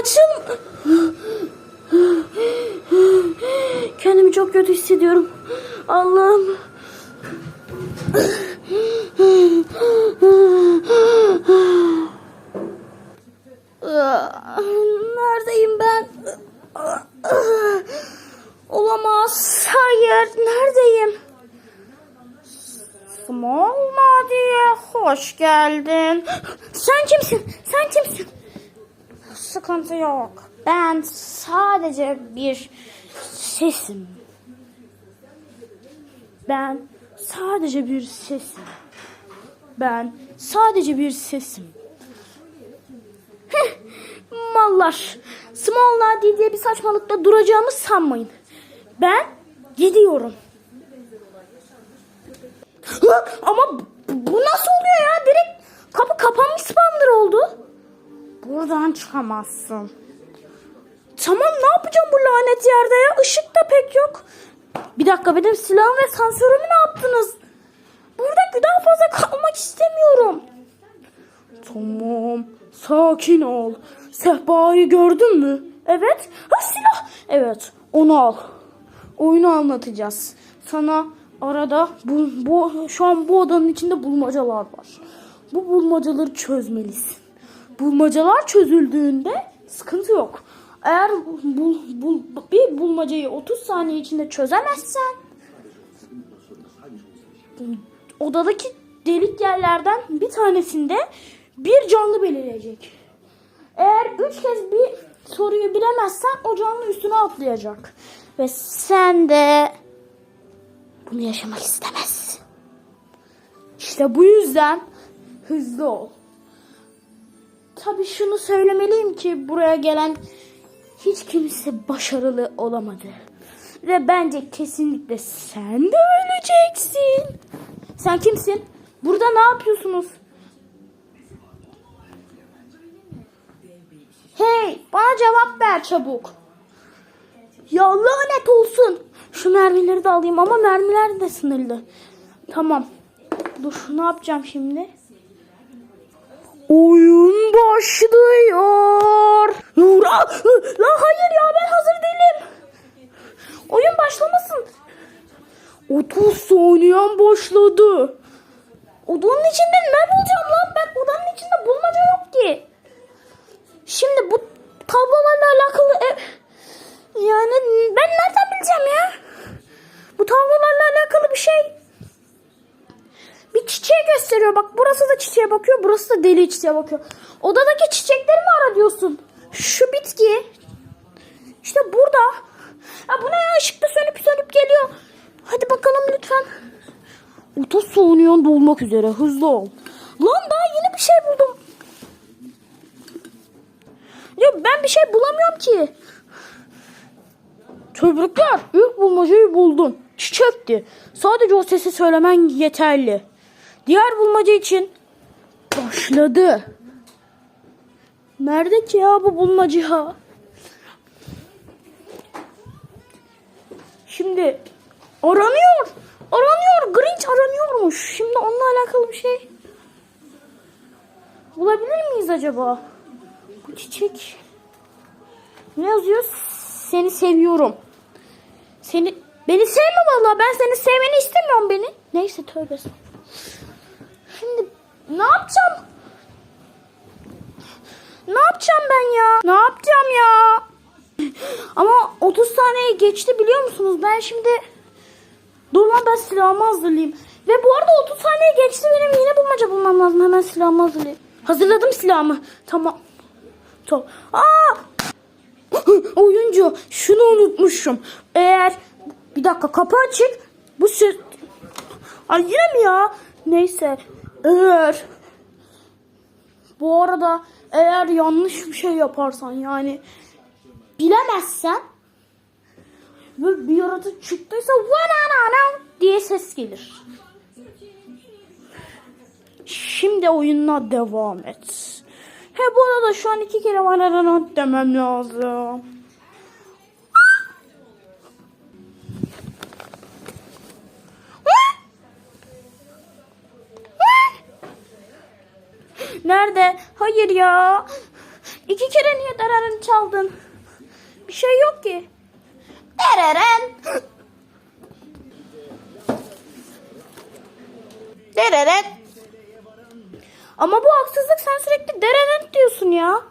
Açıl. Kendimi çok kötü hissediyorum. Allah'ım. Neredeyim ben? Olamaz. Hayır. Neredeyim? Small Nadiye hoş geldin. Sen kimsin? Sen kimsin? Sıkıntı yok. Ben sadece bir sesim. Ben sadece bir sesim. Ben sadece bir sesim. Mallar. Small Nadi diye bir saçmalıkta duracağımı sanmayın. Ben gidiyorum. Ama bu nasıl oluyor ya? Direkt kapı kapanmış spamdır oldu. Buradan çıkamazsın. Tamam ne yapacağım bu lanet yerde ya? Işık da pek yok. Bir dakika benim silahım ve sensörümü ne yaptınız? Burada daha fazla kalmak istemiyorum. Tamam. Sakin ol. Sehpayı gördün mü? Evet. Ha silah. Evet. Onu al. Oyunu anlatacağız. Sana arada bu, bu şu an bu odanın içinde bulmacalar var. Bu bulmacaları çözmelisin. Bulmacalar çözüldüğünde sıkıntı yok. Eğer bul, bul, bir bulmacayı 30 saniye içinde çözemezsen odadaki delik yerlerden bir tanesinde bir canlı belirleyecek. Eğer üç kez bir soruyu bilemezsen o canlı üstüne atlayacak. Ve sen de bunu yaşamak istemezsin. İşte bu yüzden hızlı ol. Tabii şunu söylemeliyim ki buraya gelen hiç kimse başarılı olamadı. Ve bence kesinlikle sen de öleceksin. Sen kimsin? Burada ne yapıyorsunuz? Hey, bana cevap ver çabuk. Ya lanet olsun. Şu mermileri de alayım ama mermiler de sınırlı. Tamam. Dur, ne yapacağım şimdi? Başlıyor. Nura, la hayır ya ben hazır değilim. Oyun başlamasın. 30 saniyen başladı. Odanın içinde ne bulacağım lan? Ben odanın içinde bulmaca yok ki. Şimdi bu tablolarla alakalı ev... Yani ben nereden bileceğim ya? Bu tablolarla alakalı bir şey. Bir çiçeği gösteriyor. Bak burası da çiçeğe bakıyor. Burası da deli çiçeğe bakıyor. Odadaki çiçekleri mi ara diyorsun? Şu bitki. İşte burada. Ya bu ne ya? Işıkta sönüp sönüp geliyor. Hadi bakalım lütfen. 30 saniyen dolmak üzere. Hızlı ol. Lan daha yeni bir şey buldum. Ya ben bir şey bulamıyorum ki. Tebrikler. İlk bulmacayı buldun. Çiçekti. Sadece o sesi söylemen yeterli. Diğer bulmaca için başladı. Nerede ki ya bu bulmaca? Şimdi aranıyor. Aranıyor. Grinch aranıyormuş. Şimdi onunla alakalı bir şey bulabilir miyiz acaba? Bu çiçek ne yazıyor? Seni seviyorum. Seni beni sevme vallahi ben seni sevmeni istemiyorum beni. Neyse tövbe. Şimdi ne yapacağım? Ne yapacağım ben ya? Ne yapacağım ya? Ama 30 saniye geçti biliyor musunuz? Ben şimdi Dur lan ben silahımı hazırlayayım. Ve bu arada 30 saniye geçti benim yine bulmaca bulmam lazım. Hemen silahımı hazırlayayım. Hazırladım silahımı. Tamam. Tamam. Aa! Oyuncu şunu unutmuşum. Eğer bir dakika kapı açık. Bu ses... Ay yine mi ya? Neyse. Eğer bu arada eğer yanlış bir şey yaparsan yani bilemezsen ve bir yaratık çıktıysa vananana diye ses gelir. Şimdi oyununa devam et. He bu arada şu an iki kere vananana demem lazım. Nerede? Hayır ya. İki kere niye dereren çaldın? Bir şey yok ki. Dereren. Dereren. Ama bu haksızlık sen sürekli dereren diyorsun ya.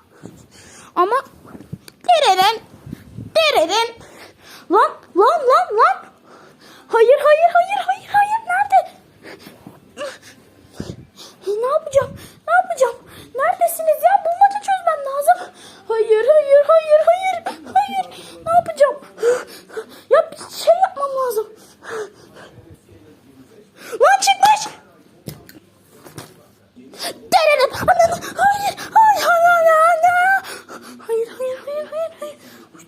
Ama dereren. Dereren. Lan lan lan lan. Hayır hayır hayır hayır hayır nerede? Ne yapacağım? Ne yapacağım? Neredesiniz ya? Bulmaca çözmem lazım. Hayır, hayır, hayır, hayır. Hayır. Ne yapacağım? Ya bir şey yapmam lazım. Lan çıkmış. Derenim. Ananı. Hayır, hayır, hayır, hayır. Hayır, hayır, hayır, hayır, hayır.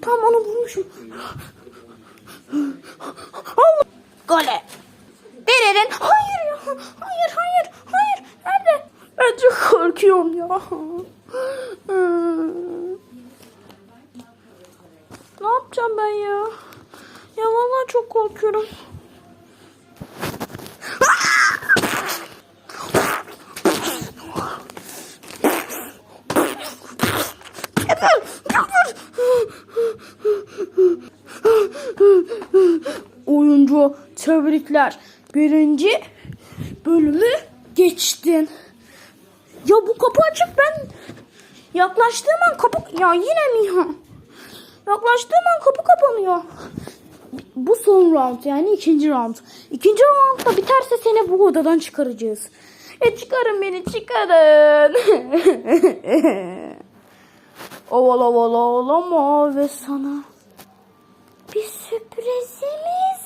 Tamam onu bulmuşum. Allah. Gole. Derenin. Hayır ya. Hayır, hayır, hayır. Nerede? Ben çok korkuyorum ya. Hmm. Ne yapacağım ben ya? Ya vallahi çok korkuyorum. Oyuncu tebrikler. Birinci bölümü geçtin. Ya bu kapı açık ben yaklaştığım an kapı ya yine mi ya? Yaklaştığım an kapı kapanıyor. Bu son round yani ikinci round. İkinci round da biterse seni bu odadan çıkaracağız. E çıkarın beni çıkarın. ovala ovala olama ve sana bir sürprizimiz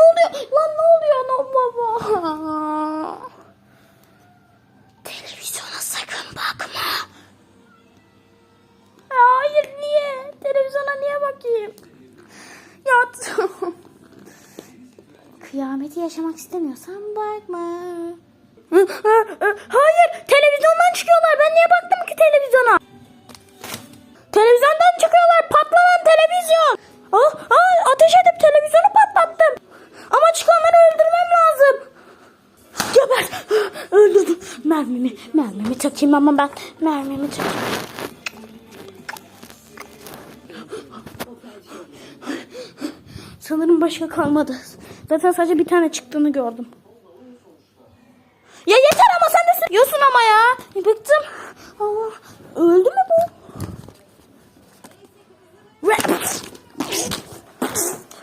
ne oluyor? Lan ne oluyor? Ne baba? Televizyona sakın bakma. Hayır niye? Televizyona niye bakayım? Yat. Kıyameti yaşamak istemiyorsan bakma. Hayır televizyondan çıkıyorlar. Ben niye baktım ki televizyona? Mermimi, mermimi takayım ama ben mermimi takayım. Sanırım başka kalmadı. Zaten sadece bir tane çıktığını gördüm. Ya yeter ama sen de sürüyorsun ama ya. E, bıktım. Allah. Öldü mü bu?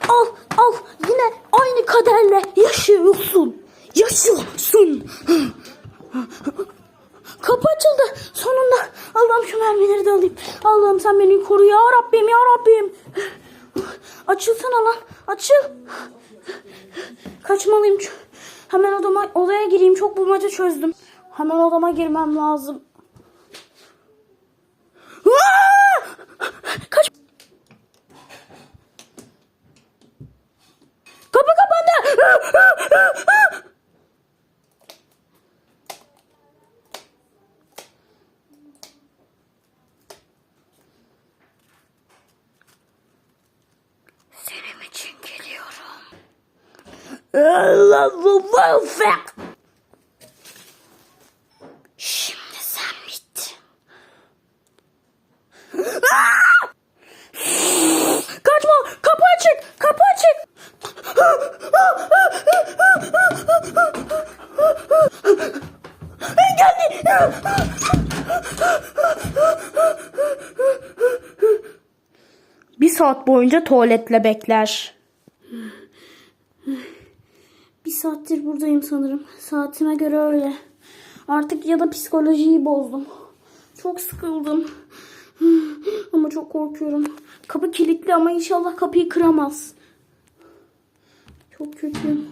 Al al yine aynı kaderle yaşıyorsun. Yaşıyorsun. Kapı açıldı sonunda. Allah'ım şu mermileri de alayım. Allah'ım sen beni koru ya Rabbim ya Rabbim. Açılsana açıl. Kaçmalıyım. Hemen odama odaya gireyim. Çok bulmaca çözdüm. Hemen odama girmem lazım. Kaç. Kapı kapandı. Senin için. Şimdi sen bittin. Kaçma! Kapı açık! Kapı açık! Geldi! Bir saat boyunca tuvaletle bekler. Sanırım. Saatime göre öyle. Artık ya da psikolojiyi bozdum. Çok sıkıldım. Ama çok korkuyorum. Kapı kilitli ama inşallah kapıyı kıramaz. Çok kötüyüm.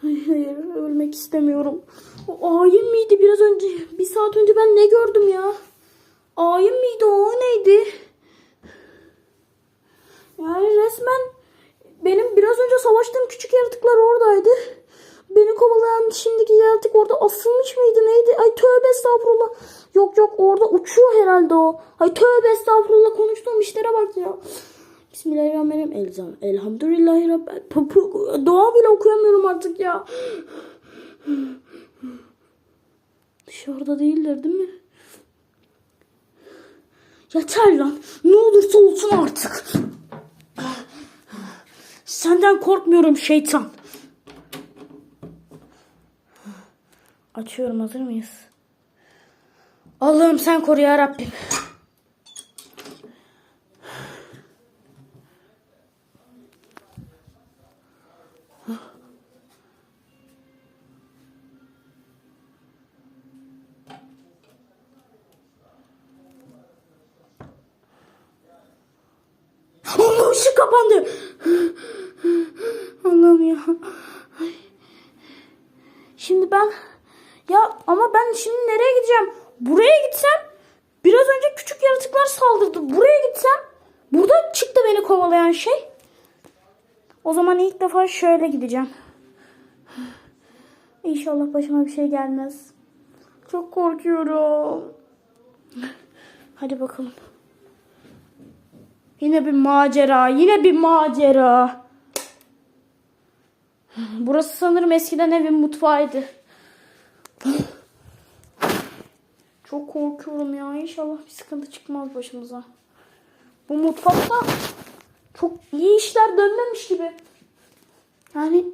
Hayır, ölmek istemiyorum. O ayin miydi biraz önce? Bir saat önce ben ne gördüm ya? Ayin miydi? O neydi? Yani resmen benim biraz önce savaştığım küçük yaratıklar oradaydı. Beni kovalayan şimdiki yaratık orada asılmış mıydı neydi? Ay tövbe estağfurullah. Yok yok orada uçuyor herhalde o. Ay tövbe estağfurullah konuştuğum işlere bak ya. Bismillahirrahmanirrahim. Elzam. Elhamdülillahi Rabbil. Dua bile okuyamıyorum artık ya. Dışarıda değiller değil mi? Yeter lan. Ne olursa olsun artık. Senden korkmuyorum şeytan. Açıyorum hazır mıyız? Allah'ım sen koru ya Rabbim. Allah ışık kapandı. Allah'ım ya. Şimdi ben ama ben şimdi nereye gideceğim? Buraya gitsem biraz önce küçük yaratıklar saldırdı. Buraya gitsem burada çıktı beni kovalayan şey. O zaman ilk defa şöyle gideceğim. İnşallah başıma bir şey gelmez. Çok korkuyorum. Hadi bakalım. Yine bir macera, yine bir macera. Burası sanırım eskiden evin mutfağıydı. Çok korkuyorum ya. İnşallah bir sıkıntı çıkmaz başımıza. Bu mutfakta çok iyi işler dönmemiş gibi. Yani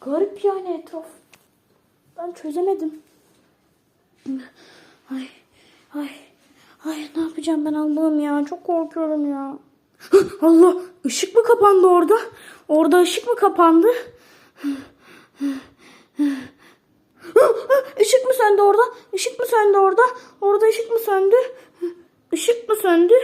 garip yani etraf. Ben çözemedim. Ay, ay, ay ne yapacağım ben Allah'ım ya. Çok korkuyorum ya. Allah ışık mı kapandı orada? Orada ışık mı kapandı? Işık söndü orada? Işık mı söndü orada? Orada ışık mı söndü? Işık mı söndü?